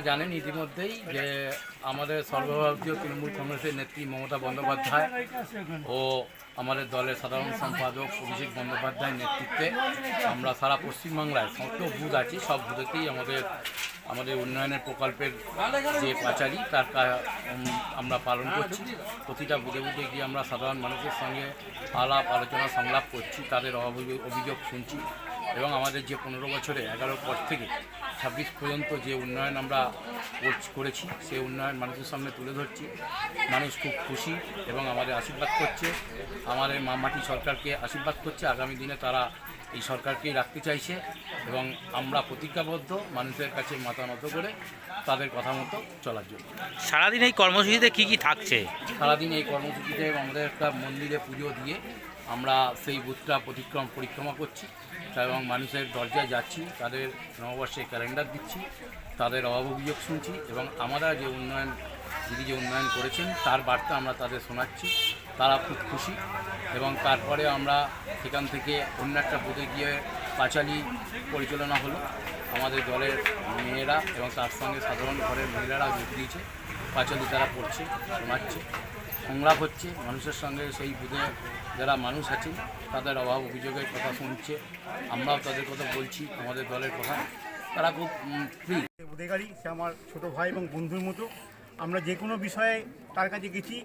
আপনারা জানেন ইতিমধ্যেই যে আমাদের সর্বভারতীয় তৃণমূল কংগ্রেসের নেত্রী মমতা বন্দ্যোপাধ্যায় ও আমাদের দলের সাধারণ সম্পাদক অভিষেক বন্দ্যোপাধ্যায়ের নেতৃত্বে আমরা সারা পশ্চিমবাংলায় সমস্ত বুথ আছে, সব বুথেতেই আমাদের আমাদের উন্নয়নের প্রকল্পের যে পাঁচালী, তার আমরা পালন করছি। প্রতিটা বুধে বুথে গিয়ে আমরা সাধারণ মানুষের সঙ্গে আলাপ, আলোচনা, সংলাপ করছি, তাদের অভিযোগ শুনছি। এবং আমাদের যে পনেরো বছরে, এগারো পর থেকে ছাব্বিশ পর্যন্ত যে উন্নয়ন আমরা করছি- করেছি সেই উন্নয়ন মানুষের সামনে তুলে ধরছি। মানুষ খুব খুশি এবং আমাদের আশীর্বাদ করছে। আমাদের মামাটি সরকারকে আশীর্বাদ করছে। আগামী দিনে তারা এই সরকারকেই রাখতে চাইছে এবং আমরা প্রতিজ্ঞাবদ্ধ মানুষের কাছে মাথা নত করে তাদের কথা মতো চলার জন্য। সারাদিন এই কর্মসূচিতে কি কি থাকছে? সারাদিন এই কর্মসূচিতে আমাদের একটা মন্দিরে পুজো দিয়ে আমরা সেই বুথটা প্রতিক্রম পরিক্রমা করছি। এবং মানুষের দরজায় যাচ্ছি, তাদের নববর্ষে ক্যালেন্ডার দিচ্ছি, তাদের অভাব অভিযোগ শুনছি এবং আমরা যে উন্নয়ন, দিদি যে উন্নয়ন করেছেন, তার বার্তা আমরা তাদের শোনাচ্ছি। তারা খুব খুশি এবং তারপরে আমরা সেখান থেকে অন্য একটা বুথে গিয়ে পাঁচালি পরিচালনা হলো। আমাদের দলের মেয়েরা এবং তার সঙ্গে সাধারণ ঘরের মহিলারা যোগ দিয়েছে। পাঁচালি তারা পড়ছে, শোনাচ্ছে। সংলাপ হচ্ছে, মানুষের সঙ্গে সেই বুধে যারা মানুষ আছেন, তাদের অভাব অভিযোগের কথা শুনছে, আমরাও তাদের কথা বলছি, আমাদের দলের কথা। তারা খুব ফ্রি অধিকারী সে আমার ছোট ভাই এবং বন্ধুর মতো। আমরা যে কোনো বিষয়ে তার কাছে গেছি,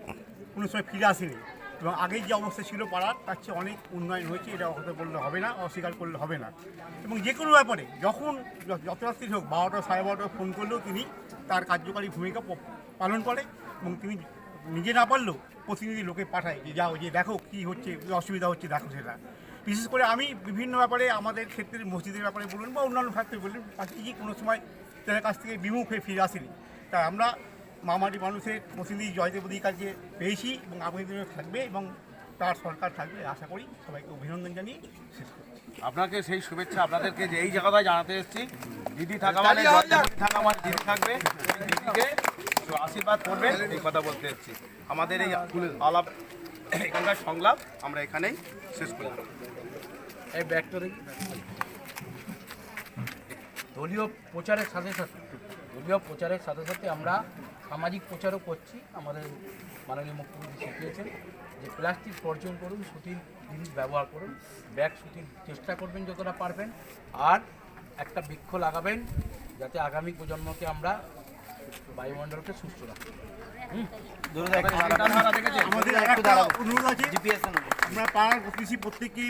কোনো সময় ফিরে আসিনি। এবং আগের যে অবস্থা ছিল পাড়ার, তার চেয়ে অনেক উন্নয়ন হয়েছে, এটা কথা বললে হবে না, অস্বীকার করলে হবে না। এবং যে কোনো ব্যাপারে, যখন যত রাত্রি হোক, বারোটা সাড়ে বারোটা ফোন করলেও তিনি তার কার্যকারী ভূমিকা পালন করে এবং তিনি নিজে না পারলেও প্রতিনিধি লোকে পাঠায় যে যাও যে দেখো কী হচ্ছে অসুবিধা হচ্ছে দেখো সেটা। বিশেষ করে আমি বিভিন্ন ব্যাপারে আমাদের ক্ষেত্রে মসজিদের ব্যাপারে বলুন বা অন্যান্য ক্ষেত্রে বলুন পাখিজি কোনো সময় তাদের কাছ থেকে বিমুখ হয়ে ফিরে আসেনি। তাই আমরা মামাটি মানুষের প্রতিনিধি জয়দেব কাছে পেয়েছি এবং আগামী দিনে থাকবে এবং তার সরকার থাকবে আশা করি সবাইকে অভিনন্দন জানিয়ে শেষ করছি। আপনাকে সেই শুভেচ্ছা আপনাদেরকে যে এই জায়গাটায় জানাতে এসেছি। দিদি থাকা মানে থাকা মানে দিদি থাকবে। দিদিকে একটু আশীর্বাদ করবেন। এই কথা বলতে এসেছি আমাদের এই আলাপ, এখানকার সংলাপ আমরা এখানেই শেষ করলাম এই ব্যাগটা দলীয় প্রচারের সাথে সাথে, দলীয় প্রচারের সাথে সাথে আমরা সামাজিক প্রচারও করছি। আমাদের মাননীয় মুখ্যমন্ত্রী শিখিয়েছেন যে প্লাস্টিক বর্জন করুন, সুতির জিনিস ব্যবহার করুন, ব্যাগ, সুতির চেষ্টা করবেন যতটা পারবেন। আর একটা বৃক্ষ লাগাবেন, যাতে আগামী প্রজন্মকে আমরা বায়ুমণ্ডলকে সুস্থ রাখি। আমাদের একটা অনুরোধ আছে। আমরা পাড়ার প্রতিবেশী প্রত্যেককেই